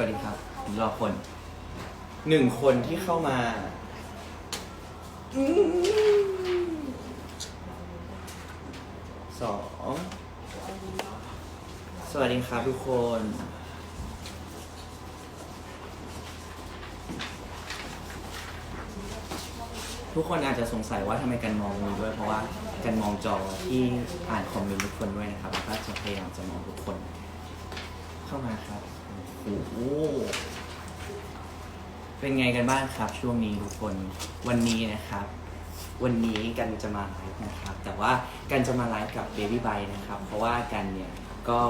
วัสดีครับผมรอคนหนึ่งคนที่เข้ามาอืมสองสวัสดีครับทุกคน ทุกคนอาจจะสงสัยว่าทำไมกันมองมือด้วย เพราะว่ากันมองจอที่อ่านคอมเมนต์ทุกคนด้วยนะครับแล้วก็จะพยายามจะมองทุกคน เข้ามาครับ โอ้โหเป็นไงกันบ้างครับ ช่วงนี้ทุกคนวันนี้นะครับ วันนี้กันจะมาไลฟ์นะครับ แต่ว่ากันจะมาไลฟ์กับ Baby b y นะครับ เพราะว่ากันเนี่ยก็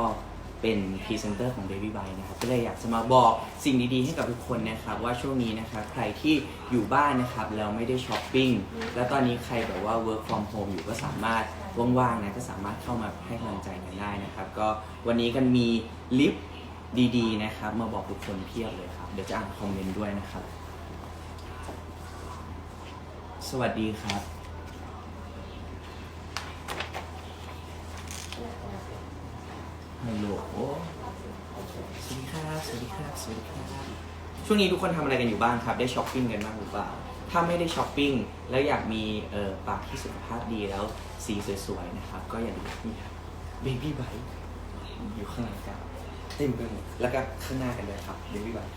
เป็นพรีเซนเตอร์ของ Baby b y นะครับก็เลยอยากจะมาบอกสิ่งดีๆ ให้กับทุกคนนะครับ ว่าช่วงนี้นะครับใครที่อยู่บ้านนะครับแล้วไม่ได้ช้อปปิ้งแล้วตอนนี้ใครแบบว่า work from home อยู่ก็สามารถว่างๆนะก็สามารถเข้ามาให้กำลังใจกันได้นะครับ ก็วันนี้กันมีลิฟต์ ดีๆนะครับ มาบอกทุกคนเพียบเลยครับ เดี๋ยวจะอ่านคอมเมนต์ด้วยนะครับ สวัสดีครับ ฮัลโหล สวัสดีครับ สวัสดีครับ สวัสดีครับ ช่วงนี้ทุกคนทำอะไรกันอยู่บ้างครับ ได้ช้อปปิ้งกันบ้างหรือเปล่า ถ้าไม่ได้ช้อปปิ้ง แล้วอยากมีเอ่อปากที่สุขภาพดีแล้วสีสวยๆนะครับ ก็อย่าลืมนี่ครับ Baby b i t e อยู่ข้างหลังกัน เต็มไปหมด แล้วก็ข้างหน้ากันเลยครับ Baby b i t e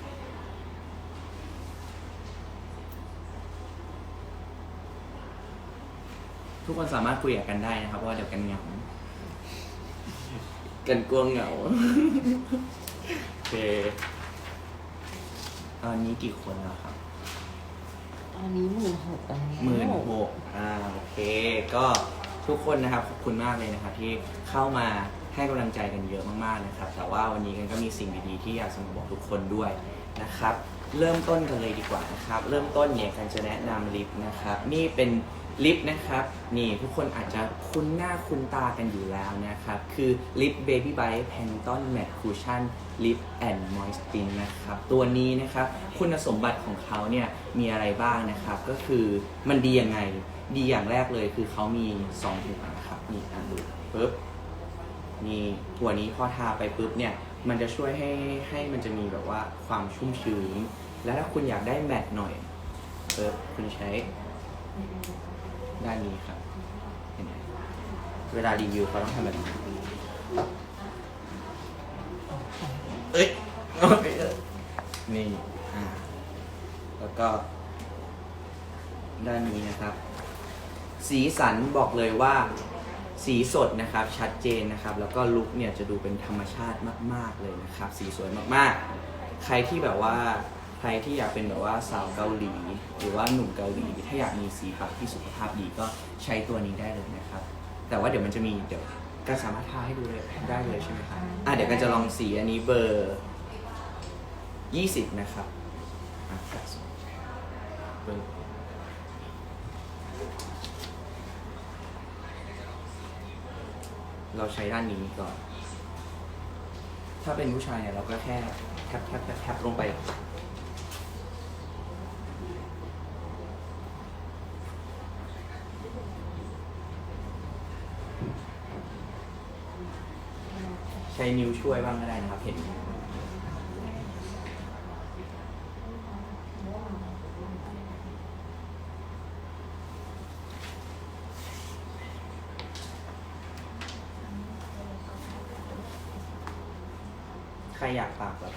ทุกคนสามารถคุยกับกันได้นะครับเพราะว่าเดี๋ยวกันเหงากันกลัวเหงาโอเคตอนนี้กี่คนแล้วครับ ตอนนี้หมื่นหกแล้วหมื่นหกอ่าโอเค ก็ทุกคนนะครับขอบคุณมากเลยนะครับที่เข้ามา ให้กำลังใจกันเยอะมากๆนะครับ แต่ว่าวันนี้กันก็มีสิ่งดีๆที่อยากจะมาบอกทุกคนด้วยนะครับ เริ่มต้นกันเลยดีกว่านะครับ เริ่มต้นเนี่ยกันจะแนะนำลิปนะครับ นี่เป็นลิปนะครับ นี่ทุกคนอาจจะคุ้นหน้าคุ้นตากันอยู่แล้วนะครับ คือลิป Baby Bite Pantone Matte Cushion Lip and Moistin นะครับ ตัวนี้นะครับ คุณสมบัติของเขาเนี่ยมีอะไรบ้างนะครับ ก็คือมันดียังไง ดีอย่างแรกเลยคือเขามี2หัวนะครับ นี่อะดูปึ๊บ นี่หัวนี้พอทาไปปุ๊บเนี่ยมันจะช่วยให้ให้มันจะมีแบบว่าความชุ่มชื้น แล้วถ้าคุณอยากได้แมตต์หน่อยปุ๊บคุณใช้ด้านนี้ครับเห็นไหมเวลารีวิวเขาต้องทำแบบนี้เอ้ยโอ๊ยนี่อ่าแล้วก็ ด้านนี้นะครับ สีสันบอกเลยว่า สีสดนะครับชัดเจนนะครับ แล้วก็ลุคเนี่ยจะดูเป็นธรรมชาติมาก ๆเลยนะครับ สีสวยมากๆ ใครที่แบบว่าใครที่อยากเป็นแบบว่าสาวเกาหลี หรือว่าหนุ่มเกาหลี ถ้าอยากมีสีปากที่สุขภาพดีก็ใช้ตัวนี้ได้เลยนะครับ แต่ว่าเดี๋ยวมันจะมีเดี๋ยวก็สามารถทาให้ดูเลยได้เลยใช่ไหมครับอะเดี๋ยวกันจะลองสีอันนี้เบอร์ 20 นะครับอะแปดสิบเบอร์ เราใช้ด้านนี้ก่อน ถ้าเป็นผู้ชายเนี่ยเราก็แค่แทบแทบแทบแทบลงไป ใช้นิ้วช่วยบ้างก็ได้นะครับเห็น รอยากปากแบบ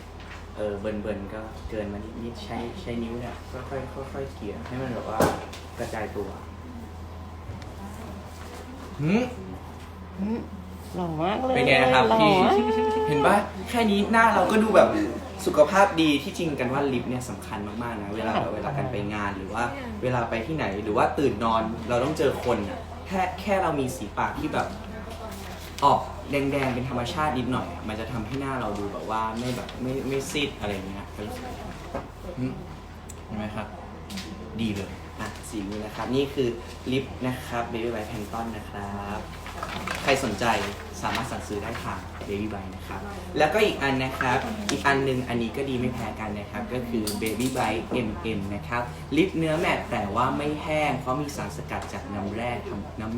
เออเบิร์นเบิร์นๆก็เกินมานิดนิดๆใช้ใช้นิ้วเนี่ยค่อยๆค่อยๆเกลี่ยให้มันแบบว่ากระจายตัวหืมอืมหล่อมากเลยเป็นไงนะครับหล่อพี่มากเห็นปะแค่นี้หน้าเราก็ดูแบบสุขภาพดีที่จริงกันว่าลิปเนี่ยสำคัญมากๆนะเวลาเวลากันไปงานหรือว่าเวลาไปที่ไหนหรือว่าตื่นนอนเราต้องเจอคนอะแค่แค่เรามีสีปากที่แบบ ออกแดงๆเป็นธรรมชาตินิดหน่อย มันจะทำให้หน้าเราดูแบบว่าไม่แบบไม่ไม่ซีดอะไรอย่างเงี้ยก็รู้สึกหืมเห็นไหมครับ ดีเลย อะสีนี้นะครับ นี่คือลิปนะครับ Baby By Pantone นะครับ ใครสนใจสามารถสั่งซื้อได้ทาง Baby By นะครับ แล้วก็อีกอันนะครับ อีกอันหนึงอันนี้ก็ดีไม่แพ้กันนะครับ ก็คือ Baby By MM นะครับ ลิปเนื้อแมตแต่ว่าไม่แห้ง เพราะมีสารสกัดจากน้ำแร่ทำน้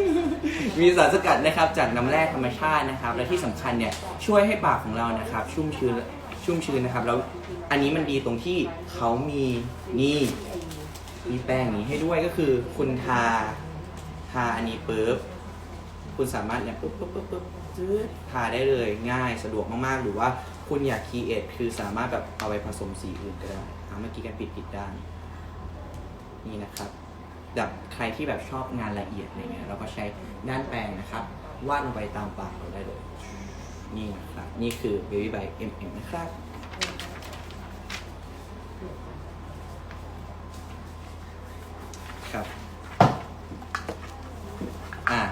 ำ มีสารสกัดนะครับจากน้ำแร่ธรรมชาตินะครับ และที่สำคัญเนี่ยช่วยให้ปากของเรานะครับ ชุ่มชื้นชุ่มชุ่มชื้นนะครับ แล้วอันนี้มันดีตรงที่เขามีนี่มีแป้งนี้ให้ด้วยก็คือคุณทาทาอันนี้ปุ๊บ คุณสามารถเนี่ยปุ๊บปุ๊บปุ๊บปุ๊บจืดทาได้เลยง่ายสะดวกมากๆ หรือว่าคุณอยากคีเอทคือสามารถแบบเอาไปผสมสีอื่นก็ได้อะเมื่อกี้กันปิดปิดด้าน นี่นะครับแบบใครที่แบบชอบงานละเอียดอะไรเงี้ยเราก็ใช้ด้านแปรงนะครับวาดลงไปตามปากเราได้เลย นี่นะครับ นี่คือ Baby by MM นะครับ อะ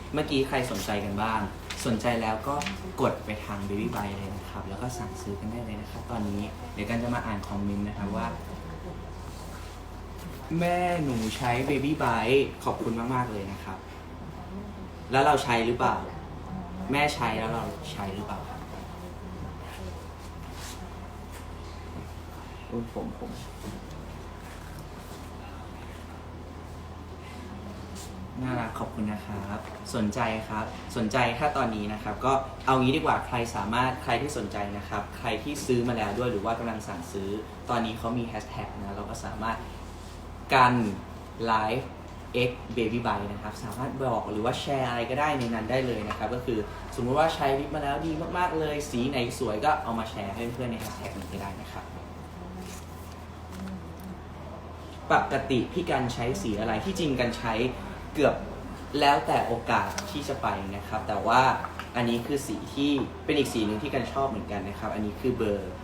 เมื่อกี้ใครสนใจกันบ้าง สนใจแล้วก็กดไปทาง Baby by เลยนะครับ แล้วก็สั่งซื้อกันได้เลยนะครับ ตอนนี้เดี๋ยวกันจะมาอ่านคอมเมนต์นะครับว่า แม่หนูใช้ Baby b y ขอบคุณมาก ๆ เลยนะครับ แล้วเราใช้หรือเปล่า แม่ใช้แล้วเราใช้หรือเปล่าครับผมผม น่ารักขอบคุณนะครับ สนใจครับ สนใจถ้าตอนนี้นะครับ ก็เอางี้ดีกว่าใครสามารถใครที่สนใจนะครับ ใครที่ซื้อมาแล้วด้วยหรือว่ากำลังสั่งซื้อ ตอนนี้เขามีแฮชแท็กนะเราก็สามารถกันไลฟ์ X Baby b y นะครับ สามารถบอกหรือว่าแชร์อะไรก็ได้ในนั้นได้เลยนะครับ ก็คือสมมุติว่าใช้ลิปมาแล้วดีมากๆเลย สีไหนสวยก็เอามาแชร์ให้เพื่อนๆในแฮชแท็กนี้ก็ได้นะครับ ปกติพี่กันใช้สีอะไรที่จริงกันใช้ เกือบแล้วแต่โอกาสที่จะไปนะครับ แต่ว่าอันนี้คือสีที่เป็นอีกสีหนึ่งที่กันชอบเหมือนกันนะครับ อันนี้คือเบอร์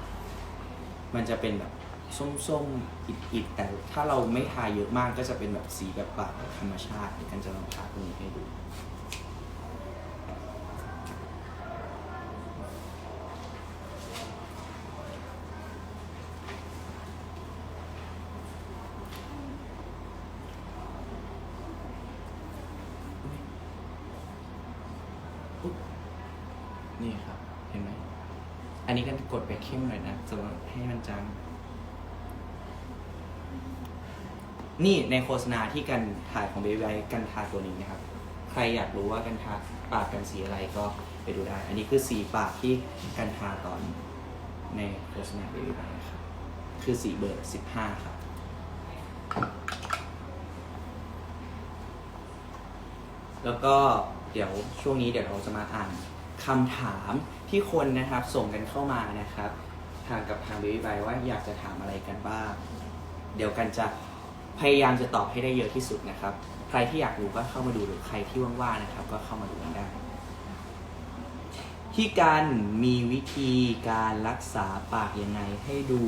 15มันจะเป็นแบบส้มๆ อิดๆ แต่ถ้าเราไม่ทาเยอะมากก็จะเป็นแบบสีแบบปากธรรมชาติกันจะลองทาตรงนี้ให้ดู ปุ๊บนี่ครับ เห็นไหม อันนี้กันกดไปเข้มหน่อยนะสำหรับให้มัน จางนี่ในโฆษณาที่กันถ่ายของเบบี้ไกันทาตัวนี้นะครับ ใครอยากรู้ว่ากันทาปากกันสีอะไรก็ไปดูได้ อันนี้คือสีปากที่กันทาตอนในโฆษณาเบบี้ไครับ คือสีเบอร์15ครับแล้วก็เดี๋ยวช่วงนี้เดี๋ยวเราจะมาอ่านคำถามที่คนนะครับส่งกันเข้ามานะครับ ทางกับทาง Baby b y ว่าอยากจะถามอะไรกันบ้าง เดี๋ยวกันจะพยายามจะตอบให้ได้เยอะที่สุดนะครับ ใครที่อยากรู้ก็เข้ามาดูหรือใครที่ว่างๆนะครับ ก็เข้ามาดูกันได้ที่การมีวิธีการรักษาปากยังไงให้ดู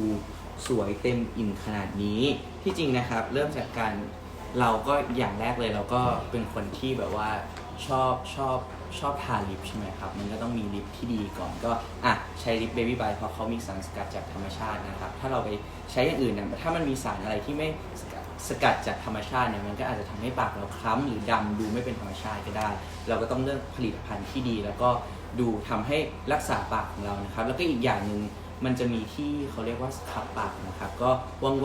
สวยเต็มอิ่มขนาดนี้ที่จริงนะครับ เริ่มจากการเราก็อย่างแรกเลยเราก็เป็นคนที่แบบว่าชอบชอบ ชอบทาลิปใช่ไหมครับ มันก็ต้องมีลิปที่ดีก่อนก็อะใช้ลิป Baby b y เพราะเขามีสารสกัดจากธรรมชาตินะครับ ถ้าเราไปใช้อย่างอื่นเนี่ยถ้ามันมีสารอะไรที่ไม่สกัดสกัดจากธรรมชาติเนี่ยมันก็อาจจะทำให้ปากเราคล้ำหรือดำดูไม่เป็นธรรมชาติก็ได้ เราก็ต้องเลือกผลิตภัณฑ์ที่ดี แล้วก็ดูทำให้รักษาปากของเรานะครับ แล้วก็อีกอย่างหนึ่งมันจะมีที่เขาเรียกว่าสครับปากนะครับ ก็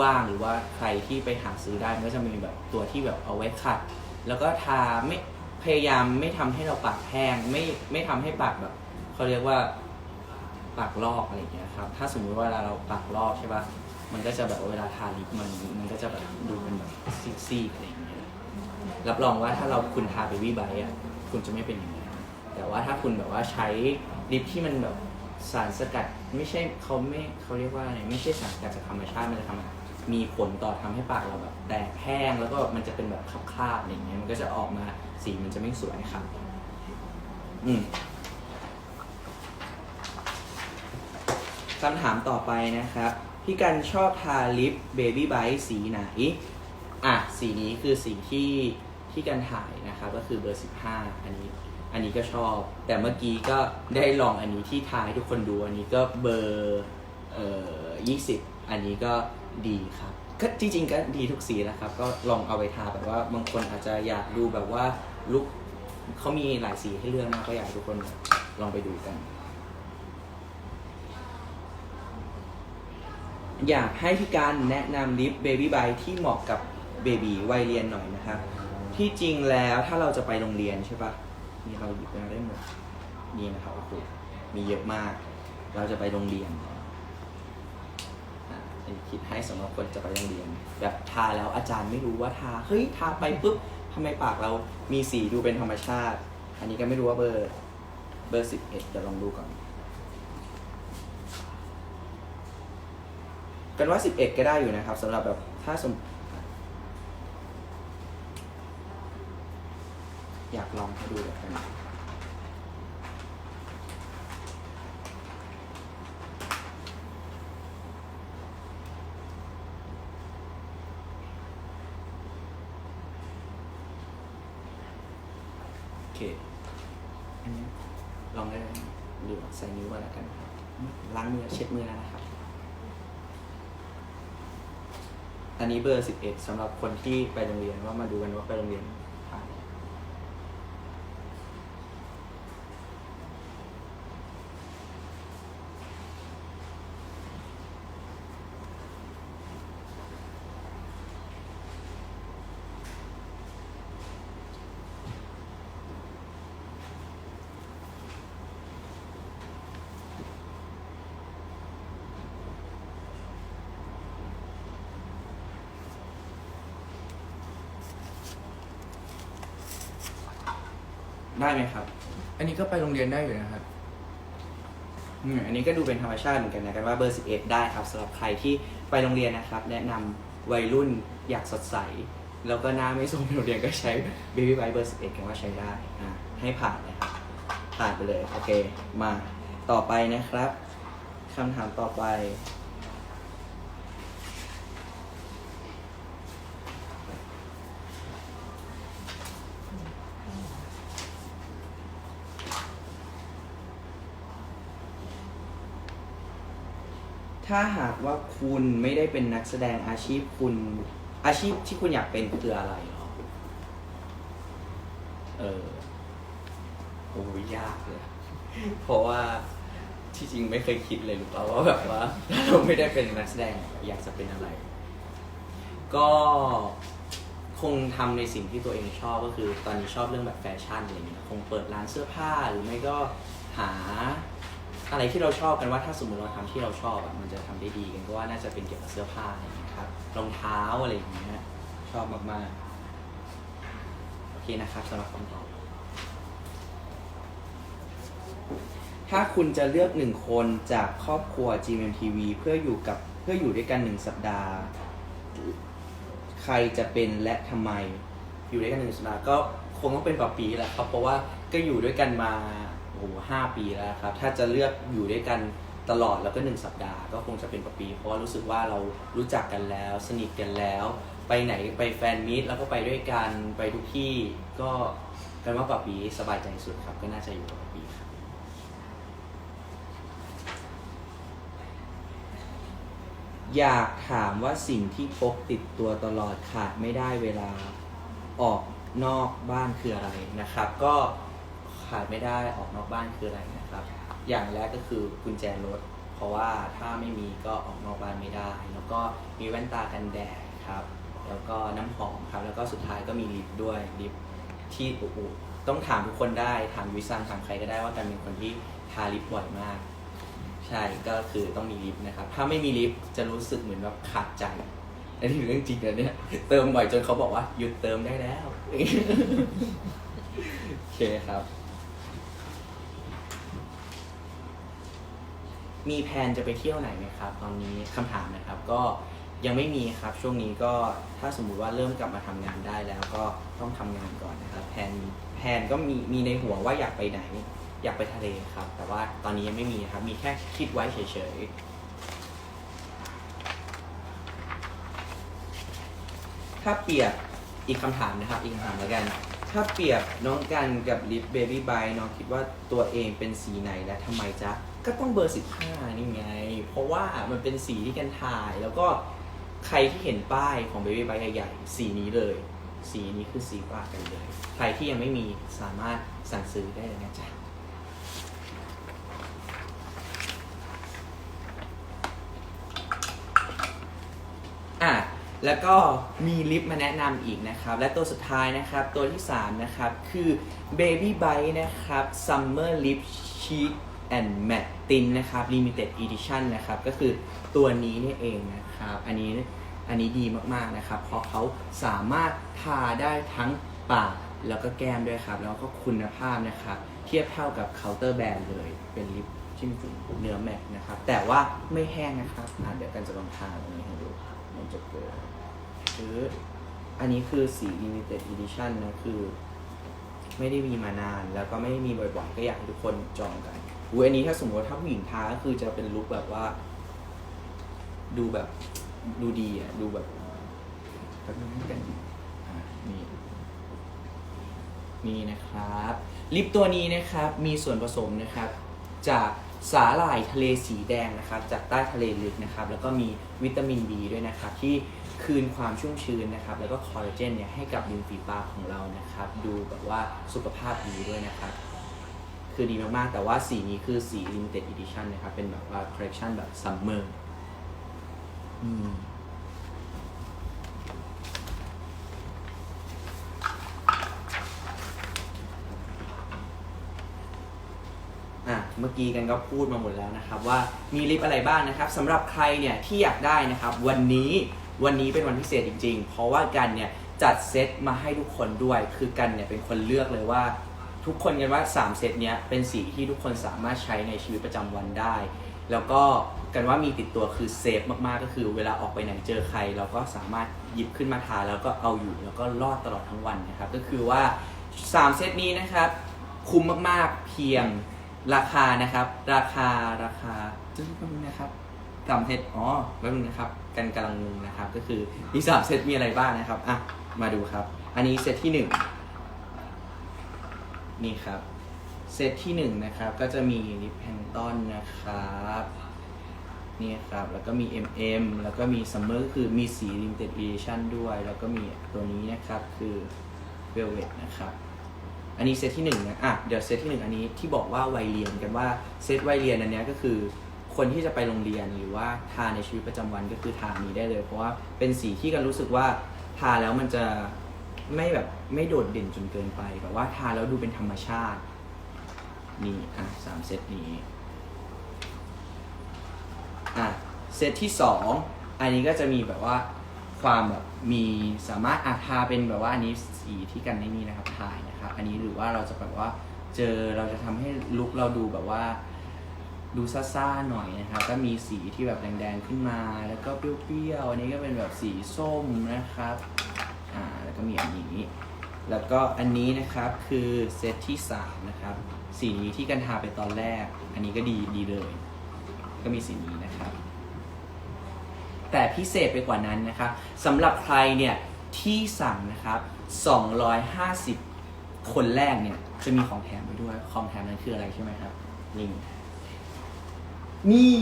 ว่างๆหรือว่าใครที่ไปหาซื้อได้มันก็จะมีแบบตัวที่แบบเอาไว้ขัด แล้วก็ทาไม่ พยายามไม่ทำให้เราปากแห้งไม่ไม่ทำให้ปากแบบเขาเรียกว่าปากลอกอะไรอย่างเงี้ยครับถ้าสมมุติว่าเวลาเราปากลอกใช่ปะมันก็จะแบบเวลาทาลิปมันมันก็จะแบบดูเป็นแบบซีดๆอะไรอย่างเงี้ยรับรองว่าถ้าเราคุณทาเบบี้ไบอะคุณจะไม่เป็นอย่างนี้นแต่ว่าถ้าคุณแบบว่าใช้ลิปที่มันแบบสารสกัดไม่ใช่เขาไม่เขาเรียกว่าอะไรไม่ใช่สารสกัดจากธรรมชาติมันจะทำมีผลต่อทำให้ปากเราแบบแตกแห้งแล้วก็มันจะเป็นแบบคราบๆอะไรอย่างเงี้ยมันก็จะออกมา สีมันจะไม่สวยครับอืมคำถามต่อไปนะครับ พี่กันชอบทาลิปเบบี้ไบสีไหน อะ สีนี้คือสีที่ที่กันถ่ายนะครับ ก็คือเบอร์15อันนี้ อันนี้ก็ชอบ แต่เมื่อกี้ก็ได้ลองอันนี้ที่ทายให้ทุกคนดู อันนี้ก็เบอร์เอ่อ20อันนี้ก็ดีครับก็จริงๆก็ดีทุกสีแหละครับ ก็ลองเอาไปทาแบบว่าบางคนอาจจะอยากดูแบบว่า ลุคเขามีหลายสีให้เลือกมากก็อยากให้ทุกคนลองไปดูกัน อยากให้พี่การแนะนำลิปเบบี้ y ที่เหมาะกับเบบีวัยเรียนหน่อยนะครับ ที่จริงแล้วถ้าเราจะไปโรงเรียนใช่ปะนี่เราหยิบมาได้หมดนี่นะครับโอ้โหมีเยอะมาก เราจะไปโรงเรียนอะคิดให้สำหรับคนจะไปโรงเรียน แบบทาแล้วอาจารย์ไม่รู้ว่าทาเฮ้ยทาไปปุ๊บำไมปากเรามีสีดูเป็นธรรมชาติ อันนี้ก็ไม่รู้ว่าเบอร์เบอร์สิบเอ็ดจะลองดูก่อน กันว่าสิบเอ็ดก็ได้อยู่นะครับสำหรับแบบถ้าสมอยากลองให้ดูแบบกัน อันนี้ลองได้เลยหรือใส่นิ้วก็แล้วกันครับล้างมือเช็ดมือแล้วนะครับ อันนี้เบอร์สิบเอ็ดสำหรับคนที่ไปโรงเรียนว่ามาดูกันว่าไปโรงเรียนผ่านไหมได้ไหมครับ อันนี้ก็ไปโรงเรียนได้อยู่นะครับ อืมอันนี้ก็ดูเป็นธรรมชาติเหมือนกันนะกันว่าเบอร์ 11 ได้ครับสำหรับใครที่ไปโรงเรียนนะครับ แนะนำวัยรุ่นอยากสดใส แล้วก็หน้าไม่สมไปโรงเรียนก็ใช้ Baby Bite เบอร์ 11กันว่าใช้ได้อะให้ผ่านนะครับผ่านไปเลย โอเค มาต่อไปนะครับคำถามต่อไป ถ้าหากว่าคุณไม่ได้เป็นนักแสดงอาชีพคุณ อาชีพที่คุณอยากเป็นคืออะไรเหรอ เออโอ้ยยากเลย เพราะว่าที่จริงไม่เคยคิดเลยหรือเปล่าว่าแบบว่าถ้าเราไม่ได้เป็นนักแสดงอยากจะเป็นอะไร ก็คงทำในสิ่งที่ตัวเองชอบก็คือ ตอนนี้ชอบเรื่องแบบแฟชั่นอะไรอย่างเงี้ยคงเปิดร้านเสื้อผ้าหรือไม่ก็หา อะไรที่เราชอบกันว่าถ้าสมมติเราทำที่เราชอบอะมันจะทำได้ดีกันก็ว่าน่าจะเป็นเกี่ยวกับเสื้อผ้าอะไรอย่างเงี้ยครับรองเท้าอะไรอย่างเงี้ยชอบมากๆโอเคนะครับสำหรับคำตอบถ้าคุณจะเลือกหนึ่งคนจากครอบครัว GMTV เพื่ออยู่กับเพื่ออยู่ด้วยกันหนึ่งสัปดาห์ ใครจะเป็นและทำไมอยู่ด้วยกันหนึ่งสัปดาห์ก็คงต้องเป็นปอปีแหละครับเพราะว่าก็อยู่ด้วยกันมา โอ้โหห้าปีแล้วครับ ถ้าจะเลือกอยู่ด้วยกันตลอดแล้วก็หนึ่งสัปดาห์ก็คงจะเป็นปปี เพราะว่ารู้สึกว่าเรารู้จักกันแล้ว สนิทกันแล้ว ไปไหนไปแฟนมีตแล้วก็ไปด้วยกันไปทุกที่ก็กันว่าปปีสบายใจสุดครับ ก็น่าจะอยู่กับปปีครับอยากถามว่าสิ่งที่พกติดตัวตลอดขาดไม่ได้เวลาออกนอกบ้านคืออะไรนะครับ ก็ ขาดไม่ได้ออกนอกบ้านคืออะไรนะครับ อย่างแรกก็คือกุญแจรถ เพราะว่าถ้าไม่มีก็ออกนอกบ้านไม่ได้ แล้วก็มีแว่นตากันแดดครับ แล้วก็น้ำหอมครับ แล้วก็สุดท้ายก็มีลิปด้วยลิปที่อุอุต้องถามทุกคนได้ถามวิซังถามใครก็ได้ว่ากันเป็นคนที่ทาลิปบ่อยมาก ใช่ก็คือต้องมีลิฟต์นะครับ ถ้าไม่มีลิฟต์จะรู้สึกเหมือนแบบขาดใจอันนี้เรื่องจริงนะเนี่ยเติมบ่อยจนเขาบอกว่าหยุดเติมได้แล้วโอเคครับ มีแผนจะไปเที่ยวไหนไหมครับ ตอนนี้คำถามนะครับ ก็ยังไม่มีครับช่วงนี้ก็ถ้าสมมุติว่าเริ่มกลับมาทำงานได้แล้วก็ต้องทำงานก่อนนะครับแผนแผนก็มีมีในหัวว่าอยากไปไหน อยากไปทะเลครับ แต่ว่าตอนนี้ยังไม่มีครับ มีแค่คิดไว้เฉยๆ ถ้าเปรียบอีกคำถามนะครับ อีกคำถามแล้วกัน ถ้าเปรียบน้องกันกับลิปเบบี้บายน้องคิดว่าตัวเองเป็นสีไหนและทำไมจ๊ะ ก็ต้องเบอร์ 15 นี่ไง เพราะว่ามันเป็นสีที่กันถ่าย แล้วก็ใครที่เห็นป้ายของ Baby b y ใหญ่ๆ สีนี้เลย สีนี้คือสีปากกันเลย ใครที่ยังไม่มีสามารถสั่งซื้อได้เลยนะจ๊ะอะแล้วก็มีลิปมาแนะนำอีกนะครับ และตัวสุดท้ายนะครับ ตัวที่ 3 นะครับ คือ Baby Bite นะครับ Summer Lip Cheek and Matte t i n นะครับ Limited Edition นะครับ ก็คือตัวนี้นี่เองนะครับ อันนี้อันนี้ดีมากๆนะครับ เพราะเขาสามารถทาได้ทั้งปากแล้วก็แก้มด้วยครับ แล้วก็คุณภาพนะครับ เทียบเท่ากับเคาน์เตอร์แบรนด์เลย เป็นลิปจิ้มจุ่มเนื้อแมตนะครับ แต่ว่าไม่แห้งนะครับอะเดี๋ยวกันจะลองทาตรงนี้ให้ดูมันจะเกิดคืออันนี้คือสี limited edition นะ คือ ไม่ได้มีมานานแล้วก็ไม่ได้มีบ่อยๆ ก็อยากให้ทุกคนจองกัน อุ้ยอันนี้ถ้าสมมติว่าถ้าผู้หญิงทาก็คือจะเป็นลุคแบบว่า ดูแบบดูดีอะ ดูแบบแบบนี้กันอะนี่นี่นะครับ ลิปตัวนี้นะครับ มีส่วนผสมนะครับ จากสาหร่ายทะเลสีแดงนะครับ จากใต้ทะเลลึกนะครับ แล้วก็มีวิตามิน B ด้วยนะครับ ที่คืนความชุ่มชื้นนะครับ แล้วก็คอลลาเจนเนี่ยให้กับริมฝีปากของเรานะครับ ดูแบบว่าสุขภาพดีด้วยนะครับ คือดีมากๆ แต่ว่าสีนี้คือสี limited edition นะครับ เป็นแบบว่า collection แบบ summer อืมอะเมื่อกี้กันก็พูดมาหมดแล้วนะครับ ว่ามีลิปอะไรบ้างนะครับสำหรับใครเนี่ยที่อยากได้นะครับ วันนี้วันนี้เป็นวันพิเศษจริง ๆ เพราะว่ากันเนี่ยจัดเซตมาให้ทุกคนด้วย คือกันเนี่ยเป็นคนเลือกเลยว่า ทุกคนกันว่า 3 เซตเนี้ยเป็นสีที่ทุกคนสามารถใช้ในชีวิตประจำวันได้ แล้วก็กันว่ามีติดตัวคือเซฟมากๆก็คือเวลาออกไปไหนเจอใคร เราก็สามารถหยิบขึ้นมาทาแล้วก็เอาอยู่แล้วก็รอดตลอดทั้งวันนะครับก็คือว่า 3 เซตนี้นะครับคุ้มมากๆเพียงราคานะครับ ราคาราคาจึ๊งแป๊บนึงนะครับสามเซตอ๋อแป๊บนึงนะครับกันกำลังงงนะครับก็คือมีสามเซตมีอะไรบ้างนะครับอะมาดูครับ อันนี้เซตที่หนึ่ง นี่ครับ เซตที่หนึ่งนะครับ ก็จะมีลิปแพนตอนนะครับนี่ครับ แล้วก็มี MM แล้วก็มี Summer ก็คือมีสี Limited Edition ด้วย แล้วก็มีตัวนี้นะครับ คือ Velvet นะครับ อันนี้เซตที่หนึ่งนะอะเดี๋ยวเซตที่หนึ่งอันนี้ที่บอกว่าวัยเรียนกันว่าเซตวัยเรียนอันนี้ก็คือคนที่จะไปโรงเรียนหรือว่าทาในชีวิตประจำวันก็คือทานี้ได้เลย เพราะว่าเป็นสีที่กันรู้สึกว่าทาแล้วมันจะ ไม่แบบไม่โดดเด่นจนเกินไปแบบว่าทาแล้วดูเป็นธรรมชาติ นี่อะสามเซตนี้อะเซตที่สองอันนี้ก็จะมีแบบว่าความแบบมีสามารถอาทาเป็นแบบว่าอันนี้สีที่กันไม่มีนะครับถ่ายนะครับ อันนี้หรือว่าเราจะแบบว่าเจอเราจะทำให้ลุคเราดูแบบว่า ดูซ่าๆหน่อยนะครับ ก็มีสีที่แบบแดงๆขึ้นมา แล้วก็เปรี้ยวๆอันนี้ก็เป็นแบบสีส้มนะครับ อ่าแล้วก็มีอันนี้ แล้วก็อันนี้นะครับคือเซตที่สามนะครับสีนี้ที่กันทาไปตอนแรก อันนี้ก็ดีดีเลยก็มีสีนี้นะครับ แต่พิเศษไปกว่านั้นนะครับสำหรับใครเนี่ยที่สั่งนะครับ 250 คนแรกเนี่ยจะมีของแถมไปด้วย ของแถมนั้นคืออะไรใช่ไหมครับ นี่นี่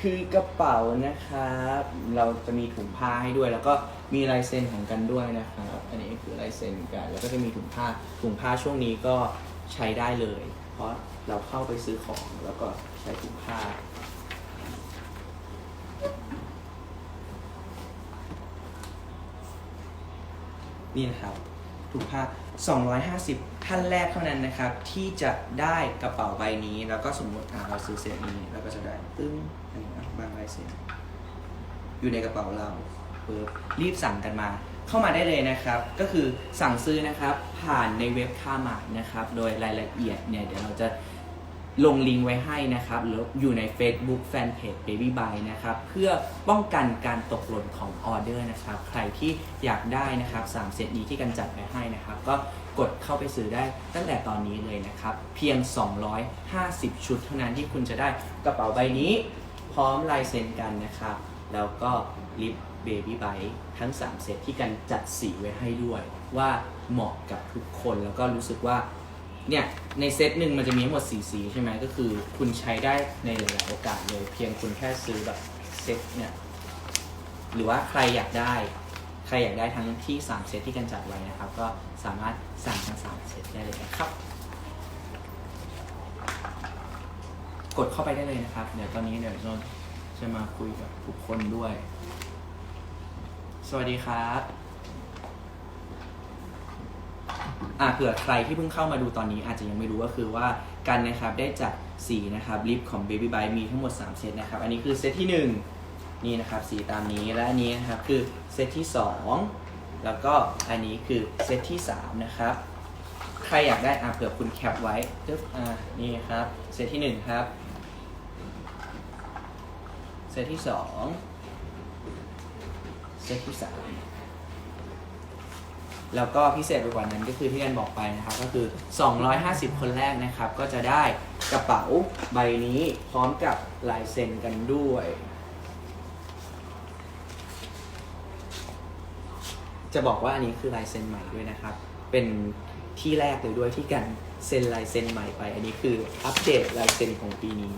คือกระเป๋านะครับ เราจะมีถุงผ้าให้ด้วย แล้วก็มีลายเซ็นของกันด้วยนะครับ อันนี้คือลายเซ็นกัน แล้วก็จะมีถุงผ้า ถุงผ้าช่วงนี้ก็ใช้ได้เลย เพราะเราเข้าไปซื้อของแล้วก็ใช้ถุงผ้า นี่นะครับถุงผ้า 250 ท่านแรกเท่านั้นนะครับ ที่จะได้กระเป๋าใบนี้ แล้วก็สมมติเราซื้อเซตนี้เราก็จะได้ตึ้ง เซ็นอยู่ในกระเป๋าเราเปิบรีบสั่งกันมา เข้ามาได้เลยนะครับ ก็คือสั่งซื้อนะครับ ผ่านในเว็บค่ามาร์ทนะครับ โดยรายละเอียดเนี่ยเดี๋ยวเราจะลงลิงก์ไว้ให้นะครับหรืออยู่ใน Facebook Fanpage Baby Buy นะครับ เพื่อป้องกันการตกหล่นของออเดอร์นะครับ ใครที่อยากได้นะครับ3เซตนี้ที่กันจัดไว้ให้นะครับ ก็กดเข้าไปซื้อได้ตั้งแต่ตอนนี้เลยนะครับ เพียง 250 ชุดเท่านั้นที่คุณจะได้กระเป๋าใบนี้ พร้อมลายเซ็นกันนะครับ แล้วก็ลิป Baby b y ทั้ง 3 เซตที่กันจัดสีไว้ให้ด้วย ว่าเหมาะกับทุกคนแล้วก็รู้สึกว่าเนี่ยในเซตหนึ่งมันจะมีทั้งหมดสีสีใช่ไหมก็คือคุณใช้ได้ในหลายๆโอกาสเลยเพียงคุณแค่ซื้อแบบเซตเนี่ยหรือว่าใครอยากได้ใครอยากได้ทั้งที่สามเซตที่กันจัดไว้นะครับ ก็สามารถสั่งทั้งสามเซตได้เลยนะครับ กดเข้าไปได้เลยนะครับ เดี๋ยวตอนนี้เดี๋ยวเราจะมาคุยกับทุกคนด้วย สวัสดีครับ อ่าเผื่อใครที่เพิ่งเข้ามาดูตอนนี้อาจจะยังไม่รู้ก็คือว่ากันนะครับได้จัดสีนะครับลิปของ Baby Bite มีทั้งหมด 3 เซตนะครับ อันนี้คือเซตที่ 1 นี่นะครับสีตามนี้และอันนี้นะครับคือเซตที่ 2 แล้วก็อันนี้คือเซตที่ 3 นะครับ ใครอยากได้อะเผื่อคุณแคปไว้ตึ๊บอ่านี่ครับเซตที่ 1 ครับ ซตที่2เซตที่3แล้วก็พิเศษไปกว่านั้นก็คือที่กันบอกไปนะครับ ก็คือ 250 คนแรกนะครับ ก็จะได้กระเป๋าใบนี้พร้อมกับลายเซ็นกันด้วย จะบอกว่าอันนี้คือลายเซ็นใหม่ด้วยนะครับ เป็น ที่แรกเลยด้วยที่กันเซ็นลายเซ็นใหม่ไป อันนี้คืออัปเดตลายเซ็นของปีนี้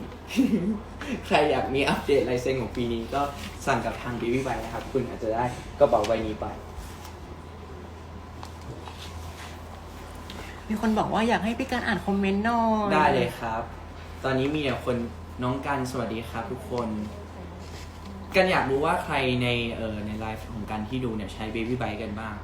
ใครอยากมีอัปเดตลายเซ็นของปีนี้ก็สั่งกับทาง b ี b ี y นะครับ คุณอาจจะได้กระเป๋าใบนี้ไป มีคนบอกว่าอยากให้พี่การอ่านคอมเมนต์หน่อย ได้เลยครับ ตอนนี้มีแต่คนน้องกันสวัสดีครับทุกคน กันอยากรู้ว่าใครในเอ่อในไลฟ์ของกันที่ดูเนี่ยใช้ Baby b i กันบ้าง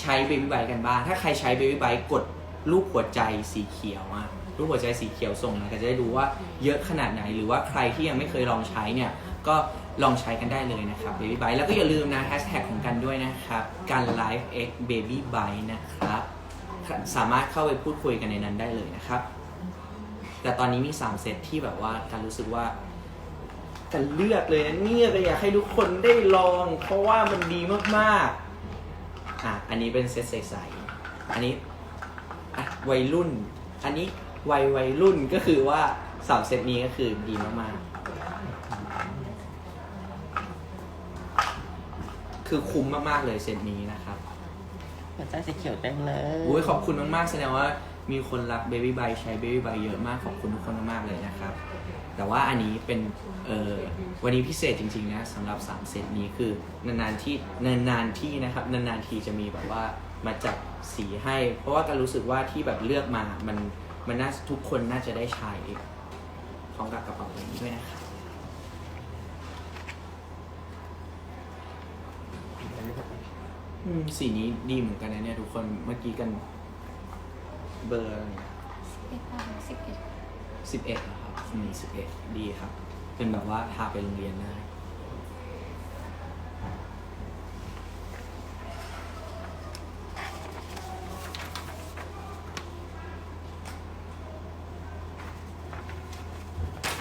ใช้ Baby b i กันบ้าง ถ้าใครใช้ Baby b i กดรูปหัวใจสีเขียวอะรูปหัวใจสีเขียวส่งมาก็จะได้รู้ว่าเยอะขนาดไหน หรือว่าใครที่ยังไม่เคยลองใช้เนี่ยก็ลองใช้กันได้เลยนะครับ Baby b i แล้วก็อย่าลืมนะแฮชแท็กของกันด้วยนะครับกัน Live X Baby b i นะครับสามารถเข้าไปพูดคุยกันในนั้นได้เลยนะครับ แต่ตอนนี้มี 3 เซตที่แบบว่าการรู้สึกว่า กันเลือกเลยนะเนี่ยก็อยากให้ทุกคนได้ลอง เพราะว่ามันดีมากๆ อะ อันนี้เป็นเซตใสๆ อันนี้อะวัยรุ่น อันนี้วัยวัยรุ่นก็คือว่าสามเซตนี้ก็คือดีมากๆ คือคุ้มมากๆเลยเซตนี้นะครับ หัวใจสีเขียวเต็มเลยอุ้ยขอบคุณมากๆแสดงว่ามีคนรัก Baby b y ใช้ Baby b y เยอะมากขอบคุณทุกคนมากๆเลยนะครับ แต่ว่าอันนี้เป็นเอ่อวันนี้พิเศษจริงๆนะสำหรับ 3 เซตนี้คือนานๆที่นานๆที่นะครับนานๆทีจะมีแบบว่ามาจับสีให้ เพราะว่าการรู้สึกว่าที่แบบเลือกมามันมันน่าทุกคนน่าจะได้ใช้พร้อมกับกระเป๋าใบนี้ด้วยนะครับอืมสีนี้ดีเหมือนกันนะเนี่ยทุกคนเมื่อกี้กันเบอร์อะไรเนี่ยสิบเอ็ดค่ะสิบเอ็ดสิบเอ็ดเหรอครับอื มีสิบเอ็ดดีครับ เป็นแบบว่าพาไปโรงเรียนได้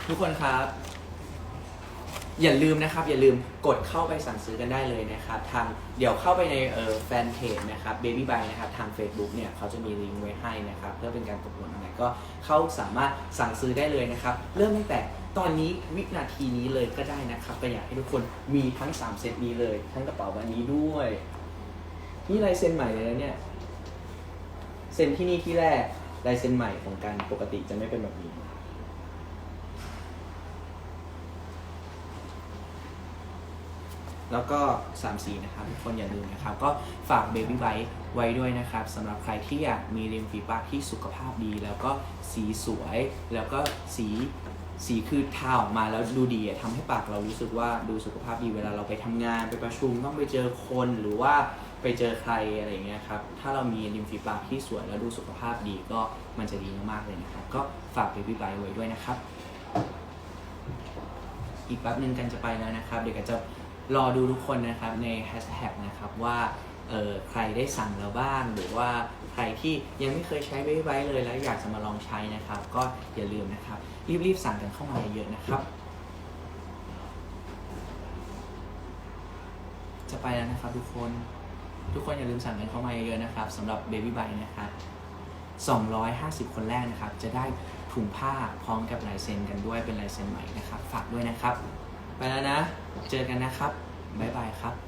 ทุกคนครับ อย่าลืมนะครับ อย่าลืมกดเข้าไปสั่งซื้อกันได้เลยนะครับทางเดี๋ยวเข้าไปในเอ่อแฟนเพจนะครับ Baby b y นะครับทาง Facebook เนี่ยเขาจะมีลิงก์ไว้ให้นะครับ เพื่อเป็นการตกลงอะไรก็เข้าสามารถสั่งซื้อได้เลยนะครับ เริ่มตั้งแต่ตอนนี้วินาทีนี้เลยก็ได้นะครับก็อยากให้ทุกคนมีทั้ง 3 เซตนี้เลย ทั้งกระเป๋าใบนี้ด้วยนี่ลายเซ็นใหม่เลยนะเนี่ยเซ็นที่นี่ที่แรกลายเซ็นใหม่ของการปกติจะไม่เป็นแบบนี้ แล้วก็3สีนะครับทุกคนอย่าลืมนะครับ ก็ฝาก Baby Bite ไว้ด้วยนะครับสำหรับใครที่อยากมีริมฝีปากที่สุขภาพดี แล้วก็สีสวย แล้วก็สีสีคือทาออกมาแล้วดูดีอะทำให้ปากเรารู้สึกว่าดูสุขภาพดีเวลาเราไปทำงานไปประชุมต้องไปเจอคนหรือว่าไปเจอใครอะไรอย่างเงี้ยครับ ถ้าเรามีริมฝีปากที่สวยแล้วดูสุขภาพดีก็มันจะดีมากๆเลยนะครับ ก็ฝาก Baby Bite ไว้ด้วยนะครับ อีกแป๊บหนึ่งกันจะไปแล้วนะครับ เดี๋ยวกันจะ รอดูทุกคนนะครับในแฮชแท็กนะครับว่าเออใครได้สั่งแล้วบ้าง หรือว่าใครที่ยังไม่เคยใช้ Baby Bite เลยแล้วอยากจะมาลองใช้นะครับ ก็อย่าลืมนะครับ รีบๆสั่งกันเข้ามาเยอะนะครับ จะไปแล้วนะครับทุกคนทุกคนอย่าลืมสั่งกันเข้ามาเยอะๆนะครับสำหรับ Baby Bite นะครับ250 คนแรกนะครับ จะได้ถุงผ้าพร้อมกับลายเซ็นกันด้วยเป็นลายเซ็นใหม่นะครับ ฝากด้วยนะครับ ไปแล้วนะ เจอกันนะครับ บ๊ายบายครับ